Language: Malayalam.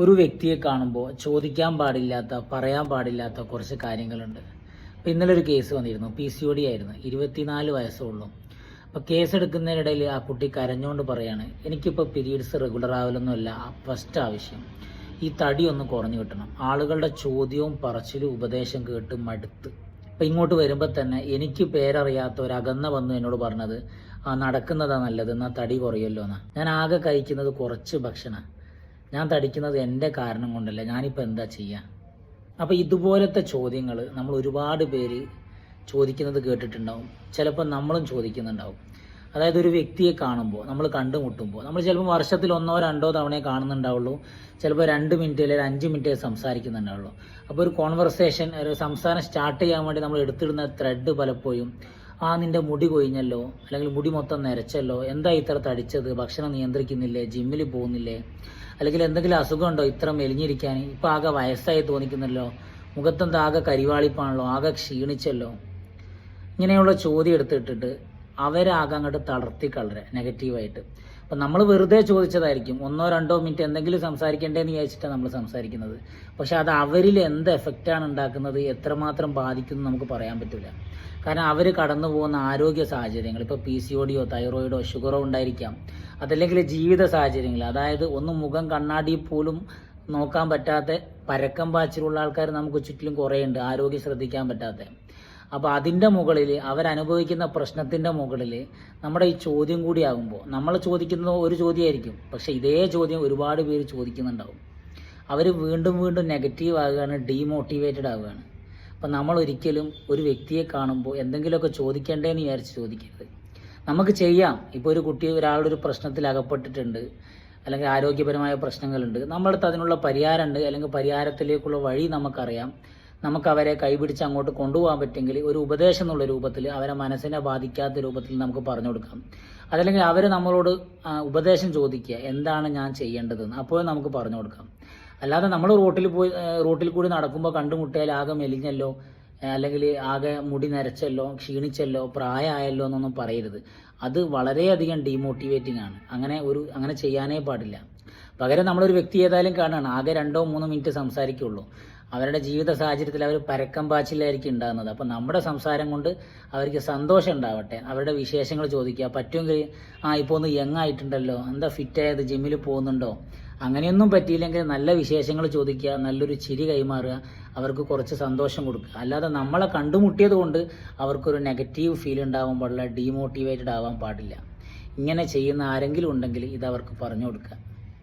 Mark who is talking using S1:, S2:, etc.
S1: ഒരു വ്യക്തിയെ കാണുമ്പോൾ ചോദിക്കാൻ പാടില്ലാത്ത പറയാൻ പാടില്ലാത്ത കുറച്ച് കാര്യങ്ങളുണ്ട്. അപ്പോൾ ഇന്നലെ ഒരു കേസ് വന്നിരുന്നു. പി സി ഒ ഡി ആയിരുന്നു. ഇരുപത്തിനാല് വയസ്സുള്ളൂ. അപ്പോൾ കേസ് എടുക്കുന്നതിനിടയിൽ ആ കുട്ടി കരഞ്ഞുകൊണ്ട് പറയാണ് എനിക്കിപ്പോൾ പീരീഡ്സ് റെഗുലർ ആവലൊന്നുമല്ല. ഫസ്റ്റ് ആവശ്യം. ഈ തടി ഒന്ന് കുറഞ്ഞു കിട്ടണം. ആളുകളുടെ ചോദ്യവും പറച്ചിലും ഉപദേശം കേട്ട് മടുത്ത്. അപ്പം ഇങ്ങോട്ട് വരുമ്പോൾ തന്നെ എനിക്ക് പേരറിയാത്ത ഒരു വന്നു എന്നോട് പറഞ്ഞത് ആ നടക്കുന്നതാ നല്ലത്. എന്നാൽ തടി കുറയല്ലോ എന്നാ ഞാൻ ആകെ കഴിക്കുന്നത് കുറച്ച് ഭക്ഷണം. ഞാൻ തടിക്കുന്നത് എന്റെ കാരണം കൊണ്ടല്ല ഞാനിപ്പോൾ എന്താ ചെയ്യുക അപ്പോൾ ഇതുപോലത്തെ ചോദ്യങ്ങൾ നമ്മൾ ഒരുപാട് പേര് ചോദിക്കുന്നത് കേട്ടിട്ടുണ്ടാവും. ചിലപ്പോൾ നമ്മളും ചോദിക്കുന്നുണ്ടാവും. അതായത് ഒരു വ്യക്തിയെ കാണുമ്പോൾ നമ്മൾ കണ്ടുമുട്ടുമ്പോൾ നമ്മൾ ചിലപ്പോൾ വർഷത്തിൽ ഒന്നോ രണ്ടോ തവണയെ കാണുന്നുണ്ടാവുള്ളൂ. ചിലപ്പോൾ രണ്ട് മിനിറ്റ് അല്ലെങ്കിൽ അഞ്ച് മിനിറ്റ് സംസാരിക്കുന്നുണ്ടാവുള്ളൂ. അപ്പോൾ ഒരു കോൺവെർസേഷൻ ഒരു സംസാരം സ്റ്റാർട്ട് ചെയ്യാൻ വേണ്ടി നമ്മൾ എടുത്തിടുന്ന ത്രെഡ് പലപ്പോഴും ആ നിന്റെ മുടി കൊഴിഞ്ഞല്ലോ അല്ലെങ്കിൽ മുടി മൊത്തം നരച്ചല്ലോ എന്താ ഇത്ര തടിച്ചത്? ഭക്ഷണം നിയന്ത്രിക്കുന്നില്ലേ? ജിമ്മിൽ പോകുന്നില്ലേ? അല്ലെങ്കിൽ എന്തെങ്കിലും അസുഖമുണ്ടോ ഇത്ര മെലിഞ്ഞിരിക്കാൻ? ഇപ്പം ആകെ വയസ്സായി തോന്നിക്കുന്നല്ലോ. മുഖത്തെന്താ ആകെ കരിവാളിപ്പാണല്ലോ ആകെ ക്ഷീണിച്ചല്ലോ. ഇങ്ങനെയുള്ള ചോദ്യം എടുത്തിട്ടിട്ട് അവരാകെ അങ്ങോട്ട് തളർത്തി കളരെ നെഗറ്റീവായിട്ട് അപ്പം നമ്മൾ വെറുതെ ചോദിച്ചതായിരിക്കും ഒന്നോ രണ്ടോ മിനിറ്റ് എന്തെങ്കിലും സംസാരിക്കേണ്ടതെന്ന് വിചാരിച്ചിട്ടാണ് നമ്മൾ സംസാരിക്കുന്നത്. പക്ഷെ അത് അവരിൽ എന്ത് എഫക്റ്റാണ് ഉണ്ടാക്കുന്നത് എത്രമാത്രം ബാധിക്കുന്നു നമുക്ക് പറയാൻ പറ്റില്ല കാരണം അവർ കടന്നു പോകുന്ന ആരോഗ്യ സാഹചര്യങ്ങൾ ഇപ്പോൾ പി സി ഒടിയോ തൈറോയിഡോ ഷുഗറോ ഉണ്ടായിരിക്കാം. അതല്ലെങ്കിൽ ജീവിത സാഹചര്യങ്ങൾ അതായത് ഒന്ന് മുഖം കണ്ണാടി പോലും നോക്കാൻ പറ്റാത്ത പരക്കം പാച്ചിലുള്ള ആൾക്കാർ നമുക്ക് ചുറ്റിലും ഉണ്ട് ആരോഗ്യം ശ്രദ്ധിക്കാൻ പറ്റാത്ത. അപ്പോൾ അതിന്റെ മുകളിൽ അവരനുഭവിക്കുന്ന പ്രശ്നത്തിന്റെ മുകളിൽ നമ്മുടെ ഈ ചോദ്യം കൂടി ആകുമ്പോൾ നമ്മൾ ചോദിക്കുന്നത് ഒരു ചോദ്യമായിരിക്കും. പക്ഷേ ഇതേ ചോദ്യം ഒരുപാട് പേര് ചോദിക്കുന്നുണ്ടാവും. അവർ വീണ്ടും വീണ്ടും നെഗറ്റീവ് ആകുകയാണ് ഡീമോട്ടിവേറ്റഡ് ആവുകയാണ് അപ്പം നമ്മൾ ഒരിക്കലും ഒരു വ്യക്തിയെ കാണുമ്പോൾ എന്തെങ്കിലുമൊക്കെ ചോദിക്കേണ്ടതെന്ന് വിചാരിച്ച് ചോദിക്കരുത്. നമുക്ക് ചെയ്യാം. ഇപ്പോൾ ഒരു കുട്ടി ഒരാളുടെ ഒരു പ്രശ്നത്തിൽ അകപ്പെട്ടിട്ടുണ്ട് അല്ലെങ്കിൽ ആരോഗ്യപരമായ പ്രശ്നങ്ങളുണ്ട്. നമ്മളടുത്ത് അതിനുള്ള പരിഹാരമുണ്ട് അല്ലെങ്കിൽ പരിഹാരത്തിലേക്കുള്ള വഴി നമുക്കറിയാം. നമുക്ക് അവരെ കൈപിടിച്ച് അങ്ങോട്ട് കൊണ്ടുപോകാൻ പറ്റുമെങ്കിൽ ഒരു ഉപദേശം എന്നുള്ള രൂപത്തിൽ അവരെ മനസ്സിനെ ബാധിക്കാത്ത രൂപത്തിൽ നമുക്ക് പറഞ്ഞു കൊടുക്കാം. അതല്ലെങ്കിൽ അവർ നമ്മളോട് ഉപദേശം ചോദിക്കുക എന്താണ് ഞാൻ ചെയ്യേണ്ടതെന്ന്. അപ്പോൾ നമുക്ക് പറഞ്ഞു കൊടുക്കാം. അല്ലാതെ നമ്മൾ റോട്ടിൽ പോയി റോട്ടിൽ കൂടി നടക്കുമ്പോൾ കണ്ടുമുട്ടിയാൽ ആകെ മെലിഞ്ഞല്ലോ അല്ലെങ്കിൽ ആകെ മുടി നരച്ചല്ലോ ക്ഷീണിച്ചല്ലോ പ്രായമായല്ലോ എന്നൊന്നും പറയരുത്. അത് വളരെയധികം ഡീമോട്ടിവേറ്റിംഗ് ആണ്. അങ്ങനെ ഒരു അങ്ങനെ ചെയ്യാനേ പാടില്ല. പകരം നമ്മളൊരു വ്യക്തി ഏതായാലും കാണുകയാണ് ആകെ രണ്ടോ മൂന്നോ മിനിറ്റ് സംസാരിക്കുള്ളൂ. അവരുടെ ജീവിത സാഹചര്യത്തിൽ അവർ പരക്കം പാച്ചിലായിരിക്കും ഉണ്ടാകുന്നത്. അപ്പോൾ നമ്മുടെ സംസാരം കൊണ്ട് അവർക്ക് സന്തോഷം ഉണ്ടാവട്ടെ. അവരുടെ വിശേഷങ്ങൾ ചോദിക്കുക. പറ്റുമെങ്കിൽ ആ ഇപ്പോൾ ഒന്ന് യങ് ആയിട്ടുണ്ടല്ലോ. എന്താ ഫിറ്റ് ആയത്? ജിമ്മിൽ പോകുന്നുണ്ടോ? അങ്ങനെയൊന്നും പറ്റിയില്ലെങ്കിൽ നല്ല വിശേഷങ്ങൾ ചോദിക്കുക. നല്ലൊരു ചിരി കൈമാറുക. അവർക്ക് കുറച്ച് സന്തോഷം കൊടുക്കുക. അല്ലാതെ നമ്മളെ കണ്ടുമുട്ടിയത് കൊണ്ട് അവർക്കൊരു നെഗറ്റീവ് ഫീൽ ഉണ്ടാവാൻ പാടില്ല. ഡീമോട്ടിവേറ്റഡ് ആവാൻ പാടില്ല. ഇങ്ങനെ ചെയ്യുന്ന ആരെങ്കിലും ഉണ്ടെങ്കിൽ ഇത് അവർക്ക് പറഞ്ഞു കൊടുക്കുക.